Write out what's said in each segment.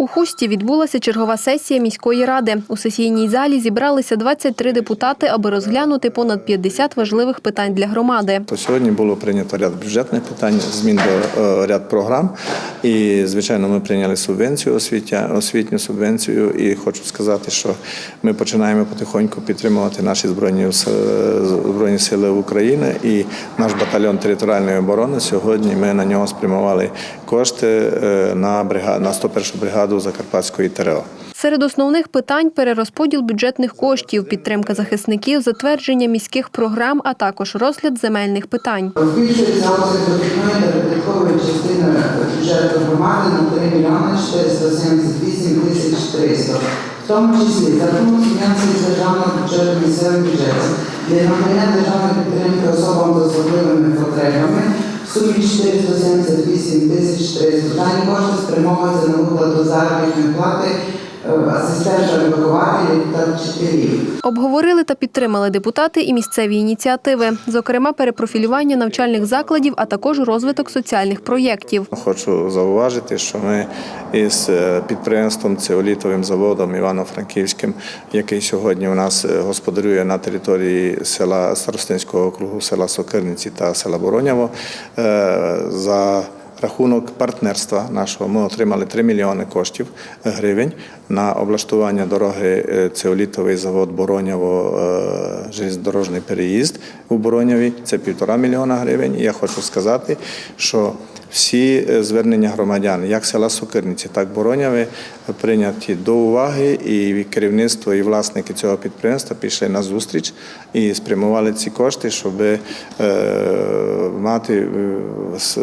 У Хусті відбулася чергова сесія міської ради. У сесійній залі зібралися 23 депутати, аби розглянути понад 50 важливих питань для громади. Сьогодні було прийнято ряд бюджетних питань, змін до е, ряд програм. І, звичайно, ми прийняли субвенцію освіття, освітню субвенцію. І хочу сказати, що ми починаємо потихоньку підтримувати наші збройні збройні сили України. І наш батальйон територіальної оборони сьогодні ми на нього спрямували кошти е, на бригаду на 101 бригаду Закарпатської ТРО. Серед основних питань перерозподіл бюджетних коштів, підтримка захисників, затвердження міських програм, а також розгляд земельних питань. Збільшується обсяг та прибуткової частини бюджету громади на 3 мільйони 478 тисяч 300. В тому числі за рахунок фінансів державного бюджету місцевим бюджетом для надання державної підтримки особам з особливими потребами в сумі 478 тисяч 300. Дані кошти спрямовуються на виплату заробітної плати е, асистентам вихователів та вчителів. Обговорили та підтримали депутати і місцеві ініціативи, зокрема перепрофілювання навчальних закладів, а також розвиток соціальних проєктів. Хочу зауважити, що ми із е, підприємством цеолітовим заводом Івано-Франківським, який сьогодні у нас е, господарює на території села Старостинського округу, села Сокирниці та села Бороняво, за рахунок партнерства нашого ми отримали 3 мільйони коштів е, гривень на облаштування дороги е, цеолітовий завод Бороняво, железнодорожний переїзд у Бороняві. Це півтора мільйона гривень. І я хочу сказати, що всі е, звернення громадян, як села Сокирниці, так Бороняви, прийняті до уваги, і керівництво і власники цього підприємства пішли на зустріч і спрямували ці кошти, щоб е, мати е,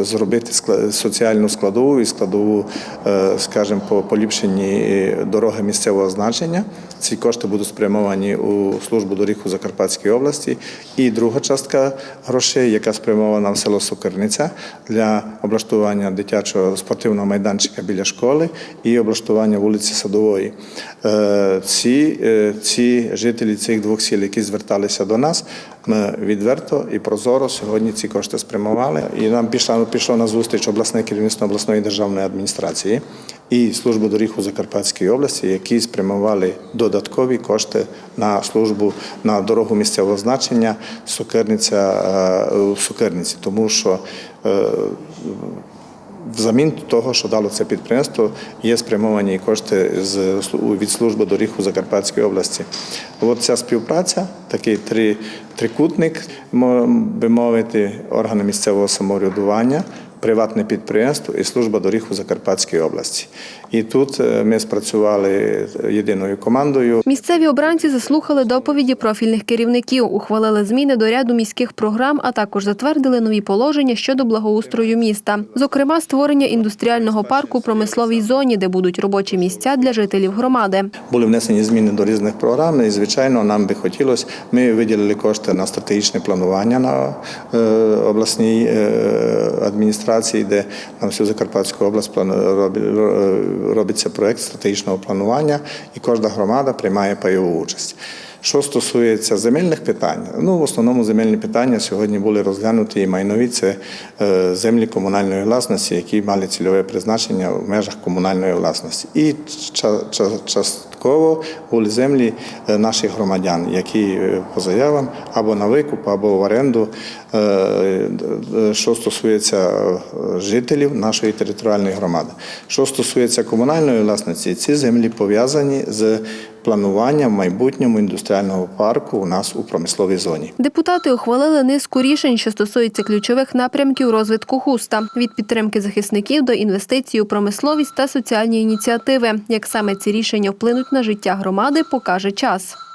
зробити соціальну складову і складову, е, скажімо, по поліпшенні дороги місцевого значення. Ці кошти будуть спрямовані у службу доріг у Закарпатській області. І друга частка грошей, яка спрямована в село Сокирниця для облаштування дитячого спортивного майданчика біля школи і облаштування вулиці Садової. Е, Ці, е, ці жителі цих двох сіл, які зверталися до нас, ми відверто і прозоро сьогодні ці кошти спрямували. І нам пішло, пішло на зустріч обласне керівництво обласної державної адміністрації і службу доріг у Закарпатській області, які спрямували додаткові кошти на службу на дорогу місцевого значення Сокирниця е, у Сокирниці, тому що Взамін того, що дало це підприємство, є спрямовані кошти з від служби доріг у Закарпатській області. От ця співпраця, такий три, трикутник, би мовити, органи місцевого самоврядування, приватне підприємство і служба доріг у Закарпатській області. І тут е, ми спрацювали єдиною командою. Місцеві обранці заслухали доповіді профільних керівників, ухвалили зміни до ряду міських програм, а також затвердили нові положення щодо благоустрою міста. Зокрема, створення індустріального парку у промисловій зоні, де будуть робочі місця для жителів громади. Були внесені зміни до різних програм, і звичайно, нам би хотілося. Ми виділили кошти на стратегічне планування на е, обласній е, адміністрації, де на всю Закарпатську область робиться проект стратегічного планування, і кожна громада приймає пайову участь. Що стосується земельних питань, ну в основному земельні питання сьогодні були розглянуті і майнові це е, землі комунальної власності, які мали цільове призначення в межах комунальної власності. І ча- ча- частково були землі е, наших громадян, які е, по заявам або на викуп, або в оренду. Е, е, Що стосується е, жителів нашої територіальної громади. Що стосується комунальної власності, ці землі пов'язані з плануванням майбутньому індустріального парку у нас у промисловій зоні. Депутати ухвалили низку рішень, що стосуються ключових напрямків розвитку хуста від підтримки захисників до інвестицій у промисловість та соціальні ініціативи. Як саме ці рішення вплинуть на життя громади, покаже час.